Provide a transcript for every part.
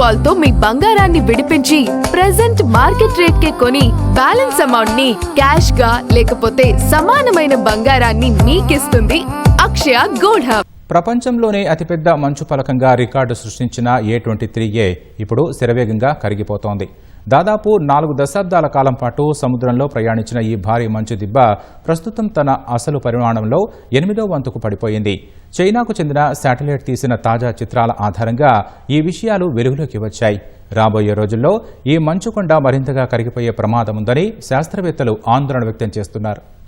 కాల్తో మీ బంగారాన్ని విడిపించి present market rate కే కొని బ్యాలెన్స్ అమౌంట్ని క్యాష్గా లేకపోతే సమానమైన బంగారాన్ని మీకిస్తుంది అక్షయ గోల్డ్ హబ్ ప్రపంచంలోనే అతిపెద్ద మంచు ఫలకంగా రికార్డు సృష్టించిన ఏ ట్వంటీ త్రీ ఏ ఇప్పుడు శరవేగంగా కరిగిపోతోంది. దాదాపు నాలుగు దశాబ్దాల కాలం పాటు సముద్రంలో ప్రయాణించిన ఈ భారీ మంచు దిబ్బ ప్రస్తుతం తన అసలు పరిమాణంలో ఎనిమిదో వంతుకు పడిపోయింది. చైనాకు చెందిన శాటిలైట్ తీసిన తాజా చిత్రాల ఆధారంగా ఈ విషయాలు వెలుగులోకి వచ్చాయి. రాబోయే రోజుల్లో ఈ మంచుకొండ మరింతగా కరిగిపోయే ప్రమాదం ఉందని శాస్త్రవేత్తలు ఆందోళన వ్యక్తం చేస్తున్నారు.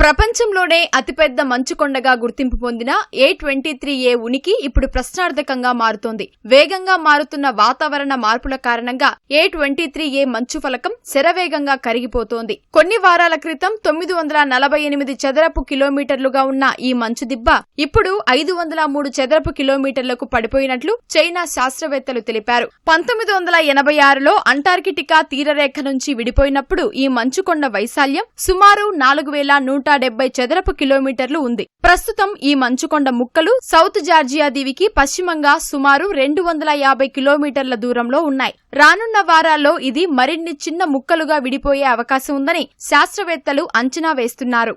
ప్రపంచంలోనే అతిపెద్ద మంచుకొండగా గుర్తింపు పొందిన ఏ ట్వంటీ త్రీ ఏ ఉనికి ఇప్పుడు ప్రశ్నార్థకంగా మారుతోంది. వేగంగా మారుతున్న వాతావరణ మార్పుల కారణంగా ఏ ట్వంటీ త్రీ ఏ మంచు ఫలకం శరవేగంగా కరిగిపోతోంది. కొన్ని వారాల క్రితం తొమ్మిది వందల నలభై ఎనిమిది చదరపు కిలోమీటర్లుగా ఉన్న ఈ మంచు దిబ్బ ఇప్పుడు ఐదు వందల మూడు చదరపు కిలోమీటర్లకు పడిపోయినట్లు చైనా శాస్త్రవేత్తలు తెలిపారు. పంతొమ్మిది వందల ఎనభై ఆరులో అంటార్కిటికా తీరరేఖ నుంచి విడిపోయినప్పుడు ఈ మంచుకొండ వైశాల్యం సుమారు నాలుగు వేల నూట డెబ్బై చదరపు కిలోమీటర్లు ఉంది. ప్రస్తుతం ఈ మంచుకొండ ముక్కలు సౌత్ జార్జియా దీవికి పశ్చిమంగా సుమారు రెండు వందల యాభై కిలోమీటర్ల దూరంలో ఉన్నాయి. రానున్న వారాల్లో ఇది మరిన్ని చిన్న ముక్కలుగా విడిపోయే అవకాశం ఉందని శాస్త్రవేత్తలు అంచనా వేస్తున్నారు.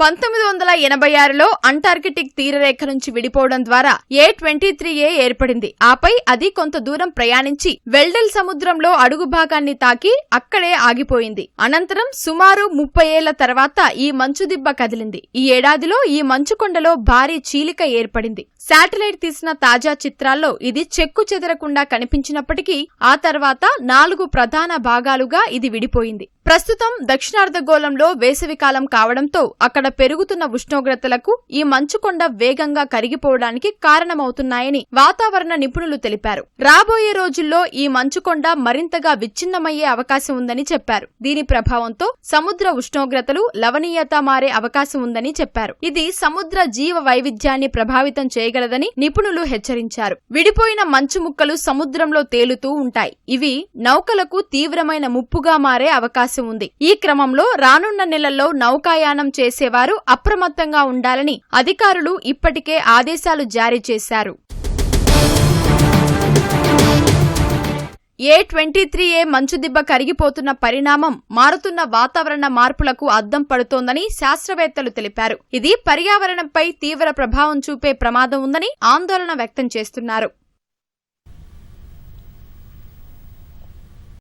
పంతొమ్మిది వందల ఎనభై ఆరులో అంటార్కిటిక్ తీరరేఖ నుంచి విడిపోవడం ద్వారా ఏ ట్వంటీ త్రీ ఏ ఏర్పడింది. ఆపై అది కొంత దూరం ప్రయాణించి వెల్డెల్ సముద్రంలో అడుగు భాగాన్ని తాకి అక్కడే ఆగిపోయింది. అనంతరం సుమారు ముప్పై ఏళ్ళ తర్వాత ఈ మంచు దిబ్బ కదిలింది. ఈ ఏడాదిలో ఈ మంచుకొండలో భారీ చీలిక ఏర్పడింది. శాటిలైట్ తీసిన తాజా చిత్రాల్లో ఇది చెక్కు చెదరకుండా కనిపించినప్పటికీ ఆ తర్వాత నాలుగు ప్రధాన భాగాలుగా ఇది విడిపోయింది. ప్రస్తుతం దక్షిణార్ధగోళంలో వేసవికాలం కావడంతో అక్కడ పెరుగుతున్న ఉష్ణోగ్రతలకు ఈ మంచుకొండ వేగంగా కరిగిపోవడానికి కారణమవుతున్నాయని వాతావరణ నిపుణులు తెలిపారు. రాబోయే రోజుల్లో ఈ మంచుకొండ మరింతగా విచ్ఛిన్నమయ్యే అవకాశం ఉందని చెప్పారు. దీని ప్రభావంతో సముద్ర ఉష్ణోగ్రతలు లవణీయత మారే అవకాశం ఉందని చెప్పారు. ఇది సముద్ర జీవ వైవిధ్యాన్ని ప్రభావితం చేయగలదని నిపుణులు హెచ్చరించారు. విడిపోయిన మంచు ముక్కలు సముద్రంలో తేలుతూ ఉంటాయి. ఇవి నౌకలకు తీవ్రమైన ముప్పుగా మారే అవకాశం ఉంది. ఈ క్రమంలో రానున్న నెలల్లో నౌకాయానం చేసే వారు అప్రమత్తంగా ఉండాలని అధికారులు ఇప్పటికే ఆదేశాలు జారీ చేశారు. ఏ ట్వంటీ త్రీ ఏ మంచుదిబ్బ కరిగిపోతున్న పరిణామం మారుతున్న వాతావరణ మార్పులకు అద్దం పడుతోందని శాస్త్రవేత్తలు తెలిపారు. ఇది పర్యావరణంపై తీవ్ర ప్రభావం చూపే ప్రమాదం ఉందని ఆందోళన వ్యక్తం చేస్తున్నారు.